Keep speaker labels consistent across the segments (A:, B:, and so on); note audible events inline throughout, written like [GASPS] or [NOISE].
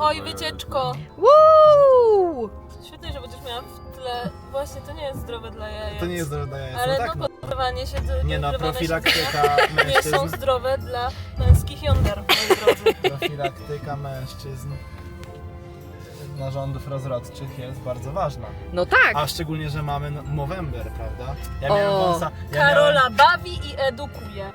A: Ahoj, wycieczko!
B: Woo!
A: Świetnie, że będziesz miała w tle... Właśnie, to nie jest zdrowe dla jajec.
C: To nie jest zdrowe dla jajec.
A: Ale
C: no tak,
A: no, podgrzewanie się... do-
C: Nie no, profilaktyka
A: siedzenia Nie
C: mężczyzn.
A: są zdrowe dla męskich jąder, moi drodzy. [LAUGHS]
C: Profilaktyka mężczyzn narządów rozrodczych jest bardzo ważna.
B: No tak.
C: A szczególnie, że mamy no- Movember, prawda? Ja
B: O.
C: miałem wąsa. Ja
A: Karola bawi i edukuje.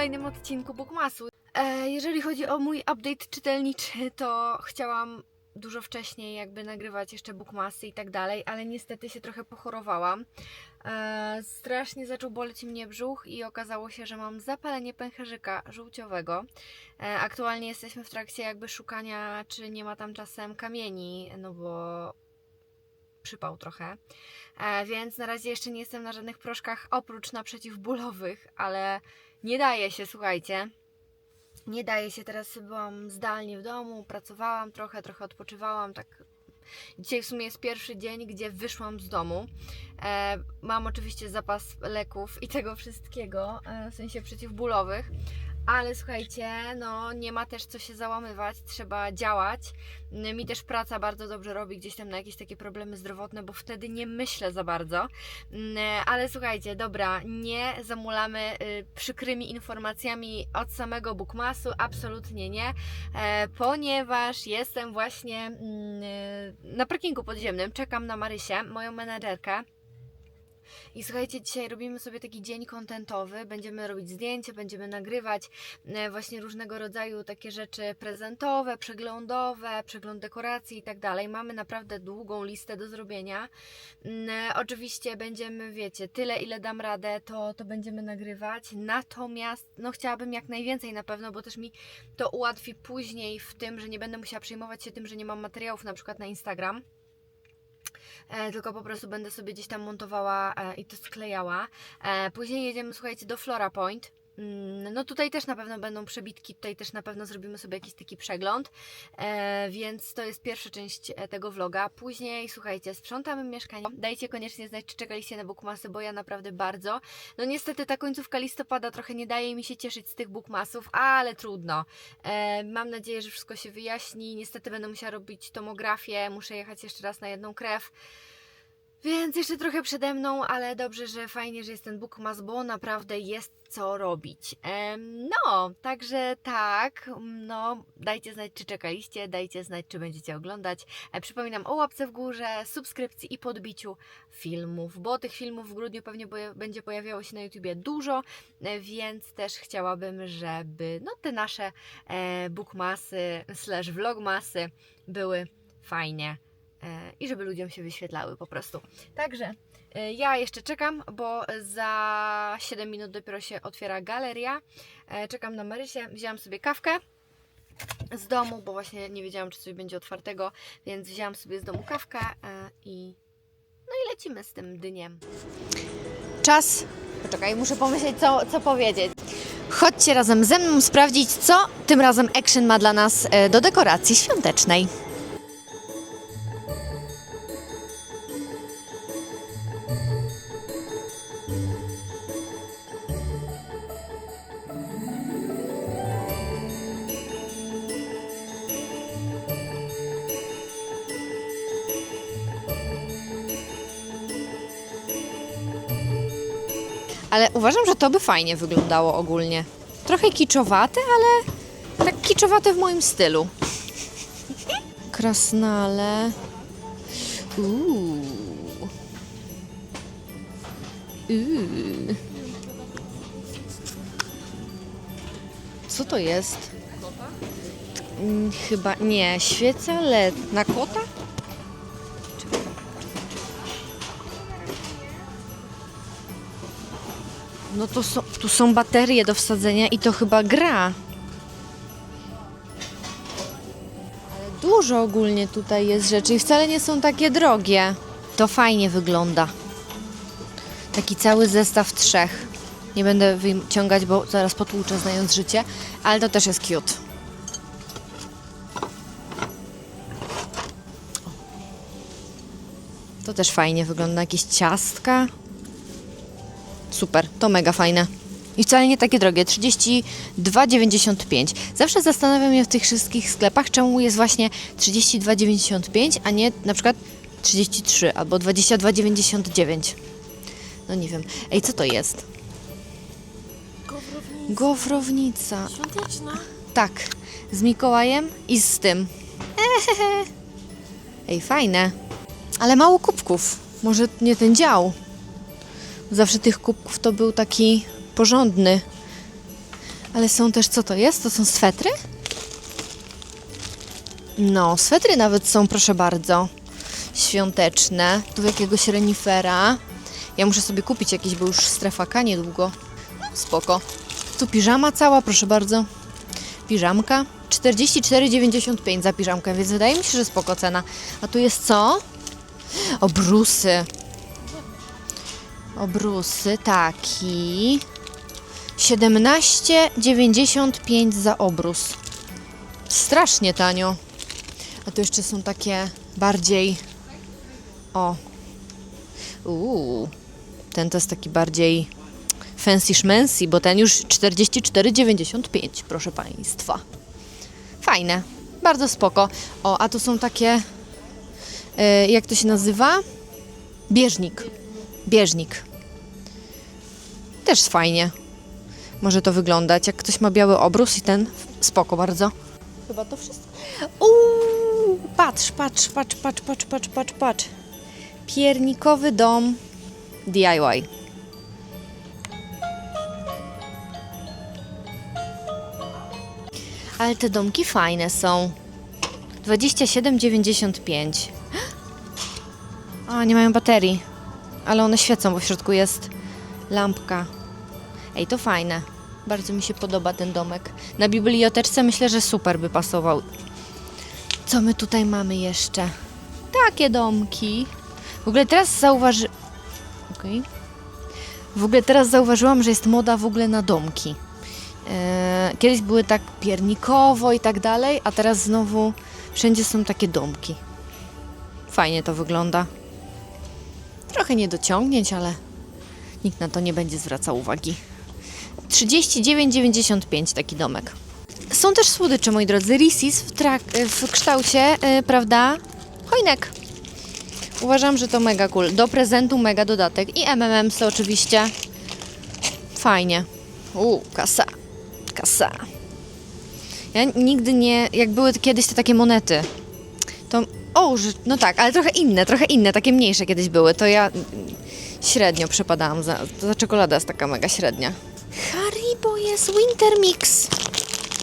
B: Kolejnym odcinku Bookmasu. E, jeżeli chodzi o mój update czytelniczy, to chciałam dużo wcześniej jakby nagrywać jeszcze Bookmasy i tak dalej, ale niestety się trochę pochorowałam. E, strasznie zaczął boleć mnie brzuch i okazało się, że mam zapalenie pęcherzyka żółciowego. E, aktualnie jesteśmy w trakcie jakby szukania, czy nie ma tam czasem kamieni, no bo przypał trochę. E, więc na razie jeszcze nie jestem na żadnych proszkach oprócz na przeciwbólowych, ale nie daje się, słuchajcie. Nie daje się, teraz byłam zdalnie w domu, pracowałam trochę, trochę odpoczywałam, tak. Dzisiaj w sumie jest pierwszy dzień, gdzie wyszłam z domu. E, mam oczywiście zapas leków i tego wszystkiego, e, w sensie przeciwbólowych, ale słuchajcie, no nie ma też co się załamywać, trzeba działać. Mi też praca bardzo dobrze robi gdzieś tam na jakieś takie problemy zdrowotne, bo wtedy nie myślę za bardzo. Mm, Ale słuchajcie, dobra, nie zamulamy y, przykrymi informacjami od samego Bookmasu, absolutnie nie, e, ponieważ jestem właśnie mm, y, na parkingu podziemnym, czekam na Marysię, moją menedżerkę. I słuchajcie, dzisiaj robimy sobie taki dzień kontentowy. Będziemy robić zdjęcia, będziemy nagrywać e, właśnie różnego rodzaju takie rzeczy prezentowe, przeglądowe, przegląd dekoracji i tak dalej. Mamy naprawdę długą listę do zrobienia. Mm, e, Oczywiście będziemy, wiecie, tyle ile dam radę, to, to będziemy nagrywać. Natomiast, no chciałabym jak najwięcej na pewno, bo też mi to ułatwi później w tym, że nie będę musiała przejmować się tym, że nie mam materiałów na przykład na Instagram. E, tylko po prostu będę sobie gdzieś tam montowała e, i to sklejała. E, później jedziemy, słuchajcie, do Flora Point. Mm, No tutaj też na pewno będą przebitki, tutaj też na pewno zrobimy sobie jakiś taki przegląd, e, więc to jest pierwsza część e, tego vloga. Później, słuchajcie, sprzątamy mieszkanie. Dajcie koniecznie znać, czy czekaliście na bookmasy, bo ja naprawdę bardzo. No niestety ta końcówka listopada trochę nie daje mi się cieszyć z tych bookmasów, ale trudno. E, mam nadzieję, że wszystko się wyjaśni. Niestety będę musiała robić tomografię, muszę jechać jeszcze raz na jedną krew. Więc jeszcze trochę przede mną, ale dobrze, że fajnie, że jest ten bookmas, bo naprawdę jest co robić. No, także tak, no, dajcie znać, czy czekaliście, dajcie znać, czy będziecie oglądać. E, przypominam o łapce w górze, subskrypcji i podbiciu filmów, bo tych filmów w grudniu pewnie będzie pojawiało się na YouTubie dużo, e, więc też chciałabym, żeby no, te nasze e, bookmasy slash vlogmasy były fajnie i żeby ludziom się wyświetlały po prostu. Także e, ja jeszcze czekam, bo za 7 minut dopiero się otwiera galeria. E, Czekam na Marysię, wzięłam sobie kawkę z domu, bo właśnie nie wiedziałam, czy coś będzie otwartego, więc wzięłam sobie z domu kawkę e, i no i lecimy z tym dniem. Czas. Poczekaj, muszę pomyśleć, co, co powiedzieć. Chodźcie razem ze mną sprawdzić, co tym razem Action ma dla nas do dekoracji świątecznej. Ale uważam, że to by fajnie wyglądało ogólnie. Trochę kiczowate, ale tak kiczowate w moim stylu. Krasnale. Uuu. Uuu. Co to jest? Mm, Chyba nie, świeca LED na kota? No to tu są baterie do wsadzenia i to chyba gra. Ale dużo ogólnie tutaj jest rzeczy i wcale nie są takie drogie. To fajnie wygląda. Taki cały zestaw trzech. Nie będę wyciągać, bo zaraz potłuczę znając życie, ale to też jest cute. To też fajnie wygląda, jakieś ciastka. Super, to mega fajne. I wcale nie takie drogie, 32,95. Zawsze zastanawiam się w tych wszystkich sklepach, czemu jest właśnie 32,95, a nie na przykład 33 albo 22,99. No nie wiem. Ej, co to jest?
A: Gowrownica.
B: Gofrownica.
A: Świąteczna.
B: Tak, z Mikołajem i z tym. Ehehe. Ej, fajne. Ale mało kubków. Może nie ten dział. Zawsze tych kubków to był taki porządny. Ale są też, co to jest? To są swetry? No, swetry nawet są, proszę bardzo. Świąteczne. Tu jakiegoś renifera. Ja muszę sobie kupić jakieś, bo już strefa K niedługo. No, spoko. Tu piżama cała, proszę bardzo piżamka. 44,95 za piżamkę, więc wydaje mi się, że spoko cena. A tu jest co? Obrusy. Obrusy, taki. 17,95 za obrus. Strasznie tanio. A tu jeszcze są takie bardziej. O. Uuu. Ten to jest taki bardziej fancy szmensy, bo ten już 44,95, proszę Państwa. Fajne, bardzo spoko. O, a tu są takie, e, jak to się nazywa? Bieżnik. Bieżnik. Też fajnie. Może to wyglądać, jak ktoś ma biały obrus i ten, spoko bardzo. Chyba to wszystko. Uuu, patrz, patrz, patrz, patrz, patrz, patrz, patrz, patrz. Piernikowy dom DIY. Ale te domki fajne są. 27,95. [GASPS] A, nie mają baterii. Ale one świecą, bo w środku jest lampka. Ej, to fajne. Bardzo mi się podoba ten domek. Na biblioteczce myślę, że super by pasował. Co my tutaj mamy jeszcze? Takie domki. W ogóle teraz zauważy... Okej. W ogóle teraz zauważyłam, że jest moda w ogóle na domki. E, Kiedyś były tak piernikowo i tak dalej, a teraz znowu wszędzie są takie domki. Fajnie to wygląda. Trochę niedociągnięć, ale nikt na to nie będzie zwracał uwagi. 39,95 taki domek. Są też słodycze, moi drodzy. Reese's w, w kształcie, e, prawda, chojnek. Uważam, że to mega cool. Do prezentu mega dodatek. I MMMs oczywiście. Fajnie. Uuu, kasa. Kasa. Ja nigdy nie... Jak były kiedyś te takie monety, to... O, że, no tak, ale trochę inne, trochę inne, takie mniejsze kiedyś były. To ja średnio przepadałam za... To za czekolada jest taka mega średnia. Haribo jest Winter Mix.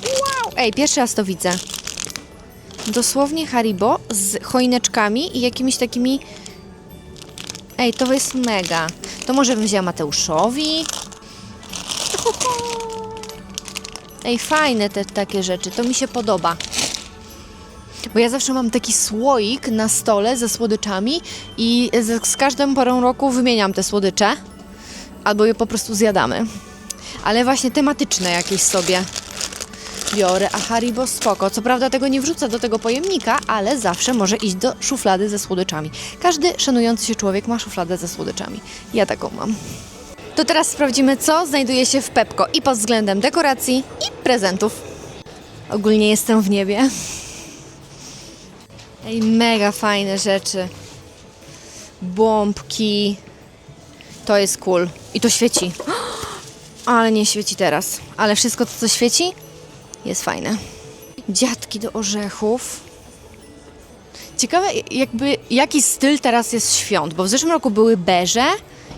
B: Wow! Ej, pierwszy raz to widzę. Dosłownie Haribo z choineczkami i jakimiś takimi... Ej, to jest mega. To może bym wzięła Mateuszowi. Ej, fajne te takie rzeczy, to mi się podoba. Bo ja zawsze mam taki słoik na stole ze słodyczami i z, z każdą porą roku wymieniam te słodycze. Albo je po prostu zjadamy. Ale właśnie tematyczne jakieś sobie biorę, a Haribo spoko. Co prawda tego nie wrzucę do tego pojemnika, ale zawsze może iść do szuflady ze słodyczami. Każdy szanujący się człowiek ma szufladę ze słodyczami. Ja taką mam. To teraz sprawdzimy, co znajduje się w Pepko i pod względem dekoracji i prezentów. Ogólnie jestem w niebie. Ej, mega fajne rzeczy. Bombki. To jest cool. I to świeci. Ale nie świeci teraz. Ale wszystko to, co świeci, jest fajne. Dziadki do orzechów. Ciekawe, jakby jaki styl teraz jest świąt, bo w zeszłym roku były beże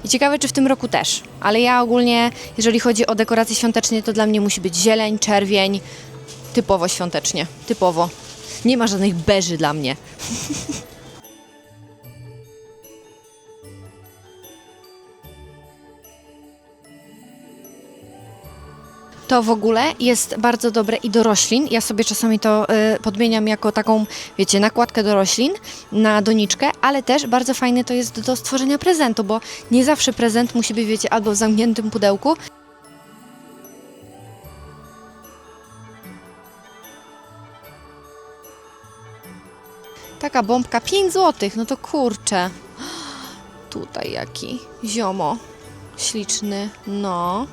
B: i ciekawe, czy w tym roku też. Ale ja ogólnie, jeżeli chodzi o dekoracje świąteczne, to dla mnie musi być zieleń, czerwień, typowo świątecznie, typowo. Nie ma żadnych beży dla mnie. [LAUGHS] To w ogóle jest bardzo dobre i do roślin. Ja sobie czasami to y, podmieniam jako taką, wiecie, nakładkę do roślin na doniczkę, ale też bardzo fajne to jest do stworzenia prezentu, bo nie zawsze prezent musi być, wiecie, albo w zamkniętym pudełku. Taka bombka 5 zł, no to kurczę. [GASPS] Tutaj jaki ziomo. Śliczny, no.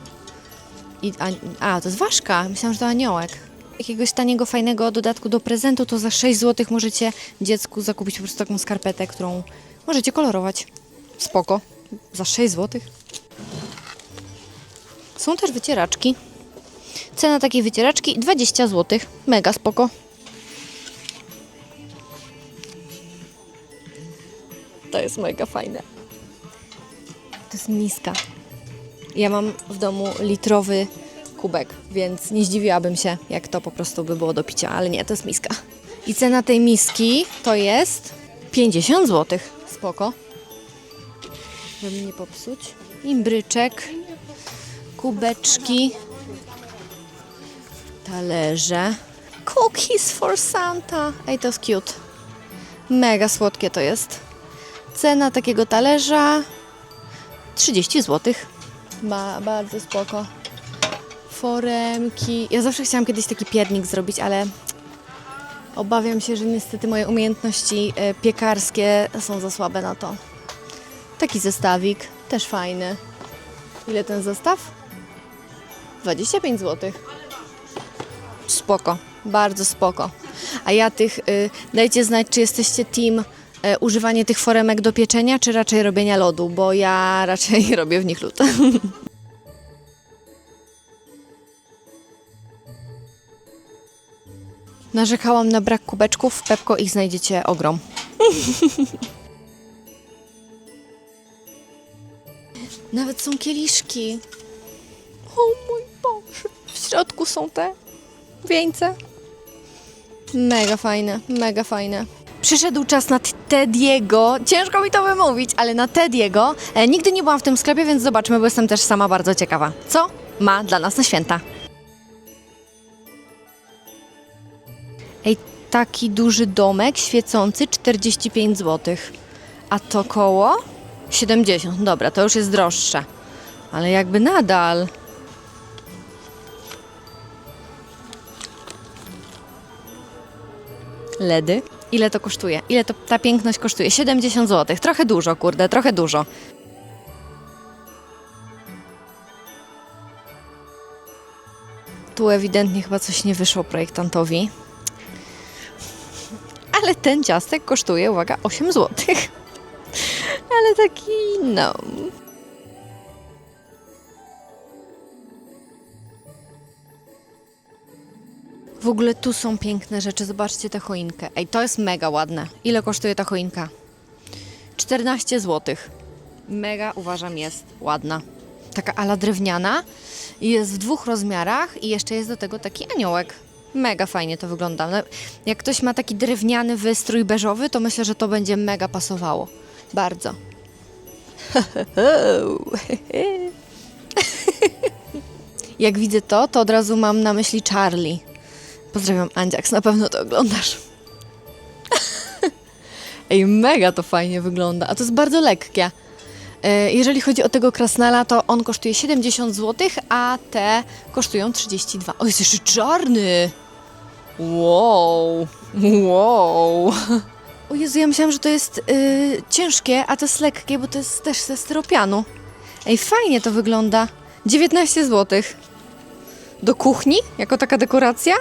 B: I, a, a, to jest ważka. Myślałam, że to aniołek. Jakiegoś taniego, fajnego dodatku do prezentu, to za 6 zł możecie dziecku zakupić po prostu taką skarpetę, którą możecie kolorować. Spoko. Za 6 zł. Są też wycieraczki. Cena takiej wycieraczki 20 zł. Mega spoko. To jest mega fajne. To jest miska. Ja mam w domu litrowy kubek, więc nie zdziwiłabym się, jak to po prostu by było do picia, ale nie, to jest miska. I cena tej miski to jest 50 zł. Spoko. Żeby nie popsuć. Imbryczek, kubeczki, talerze. Cookies for Santa. Ej, to jest cute. Mega słodkie to jest. Cena takiego talerza 30 zł. Ba, bardzo spoko. Foremki. Ja zawsze chciałam kiedyś taki piernik zrobić, ale obawiam się, że niestety moje umiejętności e, piekarskie są za słabe na to. Taki zestawik, też fajny. Ile ten zestaw? 25 zł. Spoko, bardzo spoko. A ja tych, y, dajcie znać, czy jesteście team używanie tych foremek do pieczenia, czy raczej robienia lodu, bo ja [LAUGHS] raczej robię w nich lód. [LAUGHS] Narzekałam na brak kubeczków, w Pepko ich znajdziecie ogrom. [LAUGHS] Nawet są kieliszki. O mój Boże. W środku są te wieńce. Mega fajne, mega fajne. Przyszedł czas na Tediego. Ciężko mi to wymówić, ale na Tediego. E, nigdy nie byłam w tym sklepie, więc zobaczmy, bo jestem też sama bardzo ciekawa. Co ma dla nas na święta? Ej, taki duży domek świecący 45 zł. A to koło 70. Dobra, to już jest droższe. Ale jakby nadal. LEDy. Ile to kosztuje? Ile to ta piękność kosztuje? 70 zł. Trochę dużo, kurde, trochę dużo. Tu ewidentnie chyba coś nie wyszło projektantowi. Ale ten ciastek kosztuje, uwaga, 8 zł. Ale taki, no. W ogóle tu są piękne rzeczy. Zobaczcie tę choinkę. Ej, to jest mega ładne. Ile kosztuje ta choinka? 14 zł. Mega uważam jest ładna. Taka ala drewniana. Jest w dwóch rozmiarach i jeszcze jest do tego taki aniołek. Mega fajnie to wygląda. No, Jak ktoś ma taki drewniany wystrój beżowy, to myślę, że to będzie mega pasowało. Bardzo. [LAUGHS] Jak widzę to, to od razu mam na myśli Charlie. Pozdrawiam Andziaks, na pewno to oglądasz. [LAUGHS] Ej, mega to fajnie wygląda, a to jest bardzo lekkie. E, Jeżeli chodzi o tego krasnala, to on kosztuje 70 zł, a te kosztują 32. O, jest jeszcze czarny! Wow! Wow! [LAUGHS] O Jezu, ja myślałam, że to jest y, ciężkie, a to jest lekkie, bo to jest też ze styropianu. Ej, fajnie to wygląda. 19 zł. Do kuchni, jako taka dekoracja?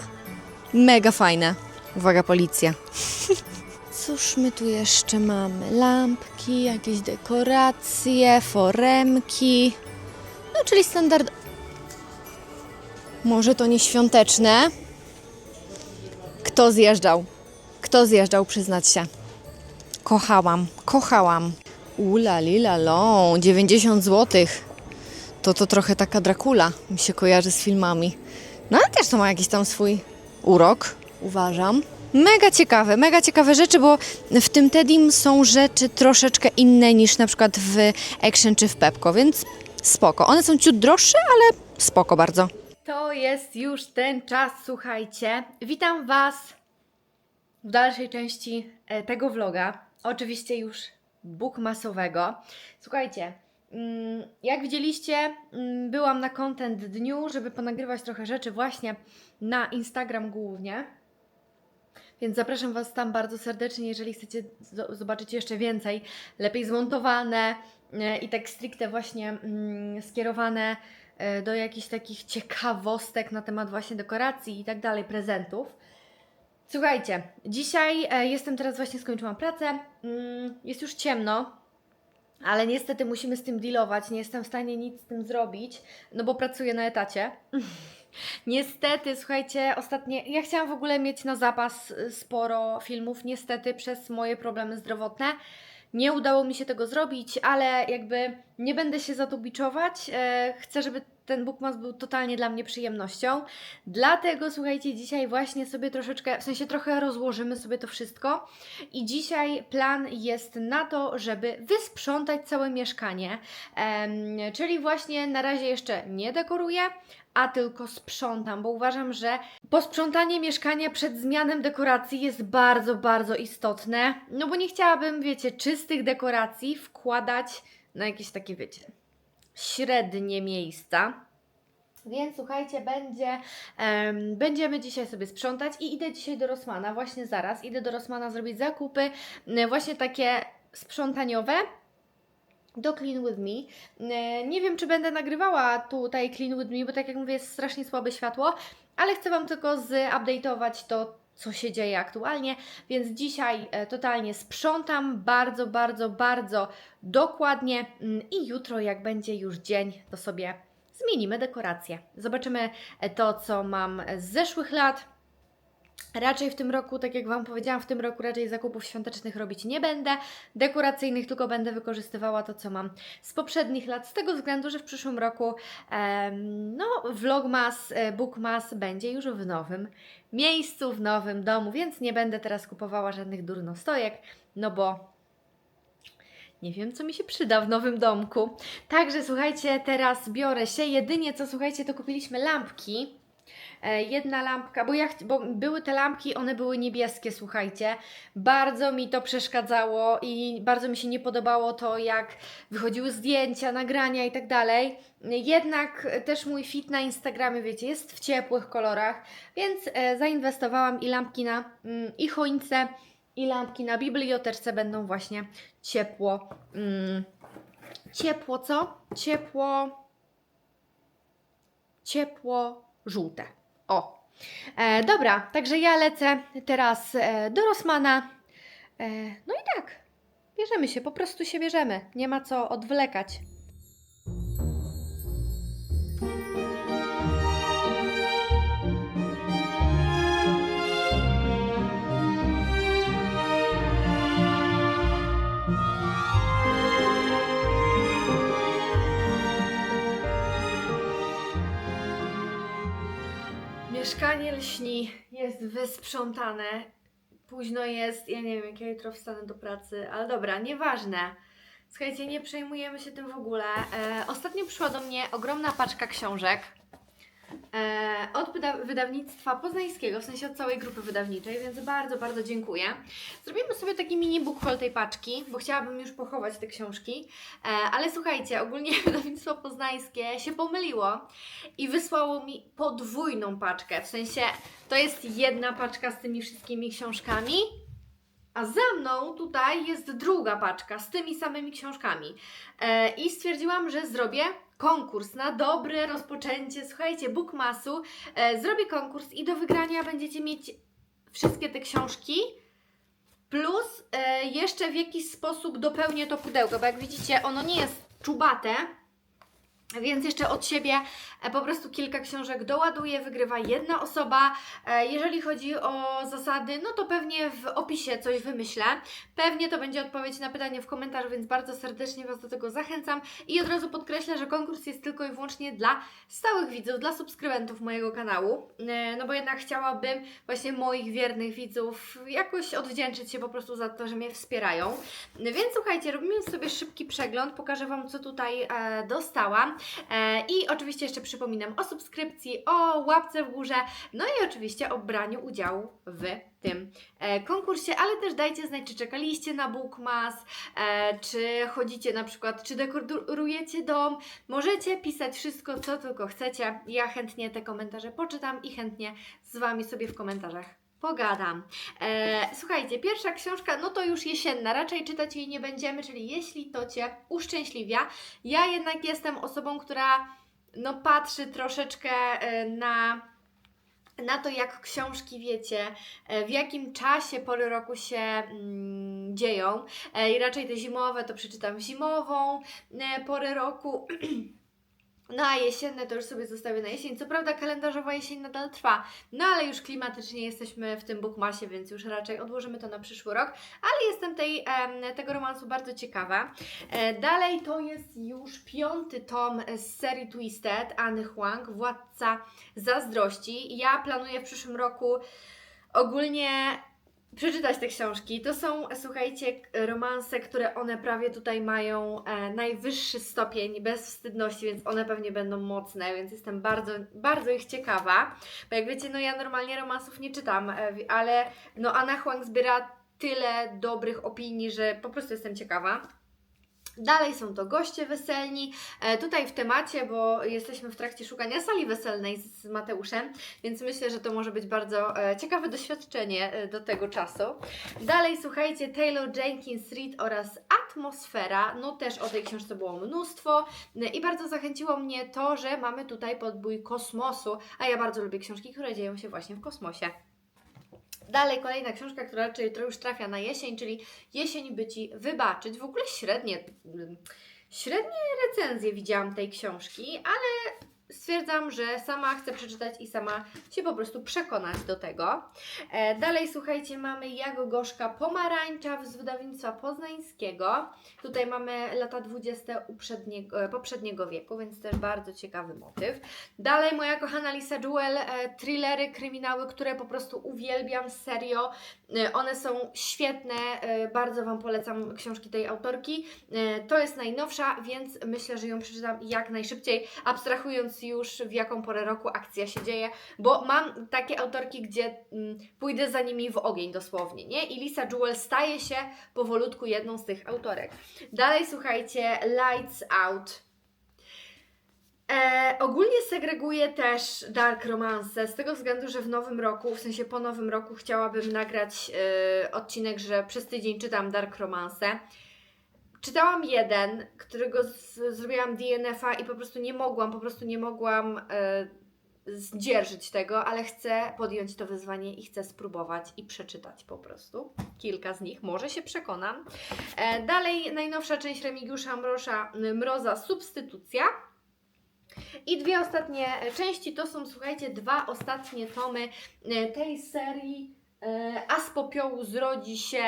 B: Mega fajne. Uwaga, policja. Cóż my tu jeszcze mamy? Lampki, jakieś dekoracje, foremki. No, czyli standard. Może to nie świąteczne? Kto zjeżdżał? Kto zjeżdżał, przyznać się? Kochałam, kochałam. Ula lila long, 90 zł. To to trochę taka Dracula mi się kojarzy z filmami. No ale też to ma jakiś tam swój urok, uważam. Mega ciekawe, mega ciekawe rzeczy, bo w tym Tedim są rzeczy troszeczkę inne niż na przykład w Action czy w Pepko, więc spoko. One są ciut droższe, ale spoko bardzo. To jest już ten czas, słuchajcie. Witam Was w dalszej części e, tego vloga. Oczywiście już bookmasowego. Słuchajcie, mm, jak widzieliście, mm, byłam na content dniu, żeby ponagrywać trochę rzeczy właśnie na Instagram głównie. Więc zapraszam Was tam bardzo serdecznie, jeżeli chcecie zo- zobaczyć jeszcze więcej, lepiej zmontowane e, i tak stricte właśnie mm, skierowane e, do jakichś takich ciekawostek na temat właśnie dekoracji i tak dalej, prezentów. Słuchajcie, dzisiaj e, jestem teraz właśnie skończyłam pracę. Mm, jest już ciemno, ale niestety musimy z tym dealować. Nie jestem w stanie nic z tym zrobić, no bo pracuję na etacie. [LAUGHS] Niestety, słuchajcie, ostatnie. Ja chciałam w ogóle mieć na zapas y, sporo filmów. Niestety, przez moje problemy zdrowotne nie udało mi się tego zrobić, ale jakby nie będę się za to biczować. E, chcę, żeby ten Bookmas był totalnie dla mnie przyjemnością. Dlatego, słuchajcie, dzisiaj właśnie sobie troszeczkę, w sensie trochę rozłożymy sobie to wszystko. I dzisiaj plan jest na to, żeby wysprzątać całe mieszkanie. Czyli właśnie na razie jeszcze nie dekoruję, a tylko sprzątam, bo uważam, że posprzątanie mieszkania przed zmianem dekoracji jest bardzo, bardzo istotne. No bo nie chciałabym, wiecie, czystych dekoracji wkładać na jakieś takie, wiecie, średnie miejsca. Więc słuchajcie, będzie, em, będziemy dzisiaj sobie sprzątać i idę dzisiaj do Rosmana, właśnie zaraz. Idę do Rosmana zrobić zakupy, właśnie takie sprzątaniowe do Clean With Me. E, Nie wiem, czy będę nagrywała tutaj Clean With Me, bo tak jak mówię, jest strasznie słabe światło, ale chcę Wam tylko zupdate'ować to, co się dzieje aktualnie, więc dzisiaj e, totalnie sprzątam bardzo, bardzo, bardzo dokładnie mm, i jutro, jak będzie już dzień, to sobie zmienimy dekoracje. Zobaczymy e, to, co mam z zeszłych lat. Raczej w tym roku, tak jak Wam powiedziałam, w tym roku raczej zakupów świątecznych robić nie będę, dekoracyjnych, tylko będę wykorzystywała to, co mam z poprzednich lat, z tego względu, że w przyszłym roku em, no, Vlogmas, e, Bookmas będzie już w nowym miejscu, w nowym domu, więc nie będę teraz kupowała żadnych durnostojek, no bo nie wiem, co mi się przyda w nowym domku. Także słuchajcie, teraz biorę się. Jedynie co słuchajcie, to kupiliśmy lampki. E, Jedna lampka, bo, ja, bo były te lampki, one były niebieskie, słuchajcie. Bardzo mi to przeszkadzało i bardzo mi się nie podobało to, jak wychodziły zdjęcia, nagrania i tak dalej. Jednak też mój fit na Instagramie, wiecie, jest w ciepłych kolorach, więc e, zainwestowałam i lampki na mm, i choince, i lampki na biblioteczce będą właśnie ciepło. Mm, ciepło co? Ciepło. Ciepło żółte. O. E, dobra, także ja lecę teraz e, do Rosmana. E, no i tak. Bierzemy się, po prostu się bierzemy. Nie ma co odwlekać. Mieszkanie lśni, jest wysprzątane. Późno jest, ja nie wiem, jak ja jutro wstanę do pracy, ale dobra, nieważne. Słuchajcie, nie przejmujemy się tym w ogóle. E, ostatnio przyszła do mnie ogromna paczka książek od wyda- wydawnictwa poznańskiego, w sensie od całej grupy wydawniczej, więc bardzo, bardzo dziękuję. Zrobimy sobie taki mini book haul tej paczki, bo chciałabym już pochować te książki. E, ale słuchajcie, ogólnie [LAUGHS] wydawnictwo poznańskie się pomyliło i wysłało mi podwójną paczkę. W sensie to jest jedna paczka z tymi wszystkimi książkami, a za mną tutaj jest druga paczka z tymi samymi książkami. E, I stwierdziłam, że zrobię konkurs na dobre rozpoczęcie. Słuchajcie, Bookmasu. E, zrobię konkurs i do wygrania będziecie mieć wszystkie te książki. Plus e, jeszcze w jakiś sposób dopełnię to pudełko, bo jak widzicie, ono nie jest czubate. Więc jeszcze od siebie e, po prostu kilka książek doładuję, wygrywa jedna osoba. E, Jeżeli chodzi o zasady, no to pewnie w opisie coś wymyślę. Pewnie to będzie odpowiedź na pytanie w komentarzu, więc bardzo serdecznie Was do tego zachęcam. I od razu podkreślę, że konkurs jest tylko i wyłącznie dla stałych widzów, dla subskrybentów mojego kanału. E, No bo jednak chciałabym właśnie moich wiernych widzów jakoś odwdzięczyć się po prostu za to, że mnie wspierają. Więc słuchajcie, robimy sobie szybki przegląd, pokażę Wam, co tutaj dostałam. E, I oczywiście jeszcze przypominam o subskrypcji, o łapce w górze, no i oczywiście o braniu udziału w tym e, konkursie, ale też dajcie znać, czy czekaliście na Bookmas, e, czy chodzicie na przykład, czy dekorujecie dom. Możecie pisać wszystko, co tylko chcecie. Ja chętnie te komentarze poczytam i chętnie z Wami sobie w komentarzach pogadam. E, słuchajcie, pierwsza książka, no to już jesienna, raczej czytać jej nie będziemy, czyli jeśli to Cię uszczęśliwia. Ja jednak jestem osobą, która no patrzy troszeczkę e, na na to, jak książki wiecie, e, w jakim czasie pory roku się mm, dzieją. E, I raczej te zimowe to przeczytam zimową porę roku. [CLEARS THROAT] No a jesienne to już sobie zostawię na jesień. Co prawda kalendarzowa jesień nadal trwa, no ale już klimatycznie jesteśmy w tym bookmasie, więc już raczej odłożymy to na przyszły rok. Ale jestem tej, tego romansu bardzo ciekawa. E, dalej to jest już piąty tom z serii Twisted, Anny Huang, Władca Zazdrości. Ja planuję w przyszłym roku ogólnie przeczytać te książki. To są, słuchajcie, romanse, które one prawie tutaj mają e, najwyższy stopień bezwstydności, więc one pewnie będą mocne, więc jestem bardzo, bardzo ich ciekawa. Bo jak wiecie, no ja normalnie romansów nie czytam, e, ale no Anna Huang zbiera tyle dobrych opinii, że po prostu jestem ciekawa. Dalej są to goście weselni. E, tutaj w temacie, bo jesteśmy w trakcie szukania sali weselnej z, z Mateuszem, więc myślę, że to może być bardzo e, ciekawe doświadczenie e, do tego czasu. Dalej słuchajcie, Taylor Jenkins Reid oraz Atmosfera. No też o tej książce było mnóstwo e, i bardzo zachęciło mnie to, że mamy tutaj podbój kosmosu, a ja bardzo lubię książki, które dzieją się właśnie w kosmosie. Dalej kolejna książka, która raczej już trafia na jesień, czyli Jesień by Ci wybaczyć. W ogóle średnie, mm, średnie recenzje widziałam tej książki, ale stwierdzam, że sama chcę przeczytać i sama się po prostu przekonać do tego. E, dalej słuchajcie, mamy Jago Gorzka Pomarańcza z wydawnictwa poznańskiego. Tutaj mamy lata 20 uprzedniego, e, poprzedniego wieku, więc też bardzo ciekawy motyw. Dalej moja kochana Lisa Jewell, e, thrillery, kryminały, które po prostu uwielbiam, serio. E, One są świetne, e, bardzo Wam polecam książki tej autorki. E, To jest najnowsza, więc myślę, że ją przeczytam jak najszybciej, abstrahując już w jaką porę roku akcja się dzieje, bo mam takie autorki, gdzie mm, pójdę za nimi w ogień dosłownie, nie? I Lisa Jewell staje się powolutku jedną z tych autorek. Dalej słuchajcie, Lights Out. E, ogólnie segreguję też dark romance z tego względu, że w nowym roku, w sensie po nowym roku chciałabym nagrać e, odcinek, że przez tydzień czytam dark romance. Czytałam jeden, którego z, zrobiłam DNF-a i po prostu nie mogłam, po prostu nie mogłam e, zdzierżyć tego, ale chcę podjąć to wyzwanie i chcę spróbować i przeczytać po prostu. Kilka z nich, może się przekonam. E, dalej najnowsza część Remigiusza Mrosza, Mroza, Substytucja. I dwie ostatnie e, części to są, słuchajcie, dwa ostatnie tomy e, tej serii A z popiołu zrodzi się.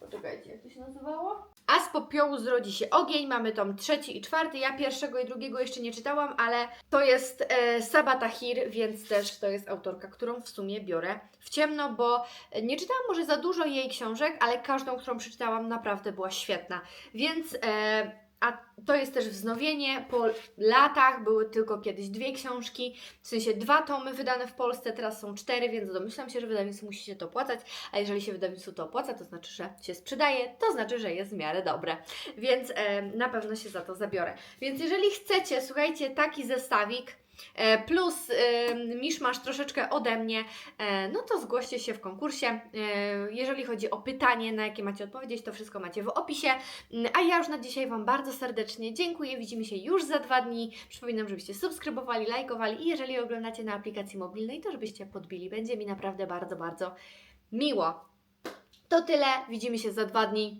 B: Poczekajcie, jak to się nazywało? A z popiołu zrodzi się ogień. Mamy tom trzeci i czwarty. Ja pierwszego i drugiego jeszcze nie czytałam, ale to jest e, Saba Tahir, więc też to jest autorka, którą w sumie biorę w ciemno, bo nie czytałam może za dużo jej książek, ale każdą, którą przeczytałam, naprawdę była świetna. Więc. E, a to jest też wznowienie. Po latach były tylko kiedyś dwie książki, w sensie dwa tomy wydane w Polsce, teraz są cztery, więc domyślam się, że wydawnictwu musi się to opłacać. A jeżeli się wydawnictwu to opłaca, to znaczy, że się sprzedaje, to znaczy, że jest w miarę dobre. Więc e, na pewno się za to zabiorę. Więc jeżeli chcecie, słuchajcie, taki zestawik. E, Plus e, miszmasz troszeczkę ode mnie, e, no to zgłoście się w konkursie. E, Jeżeli chodzi o pytanie, na jakie macie odpowiedzieć, to wszystko macie w opisie. Mm, A ja już na dzisiaj Wam bardzo serdecznie dziękuję. Widzimy się już za dwa dni. Przypominam, żebyście subskrybowali, lajkowali i jeżeli oglądacie na aplikacji mobilnej, to żebyście podbili. Będzie mi naprawdę bardzo, bardzo miło. To tyle. Widzimy się za dwa dni.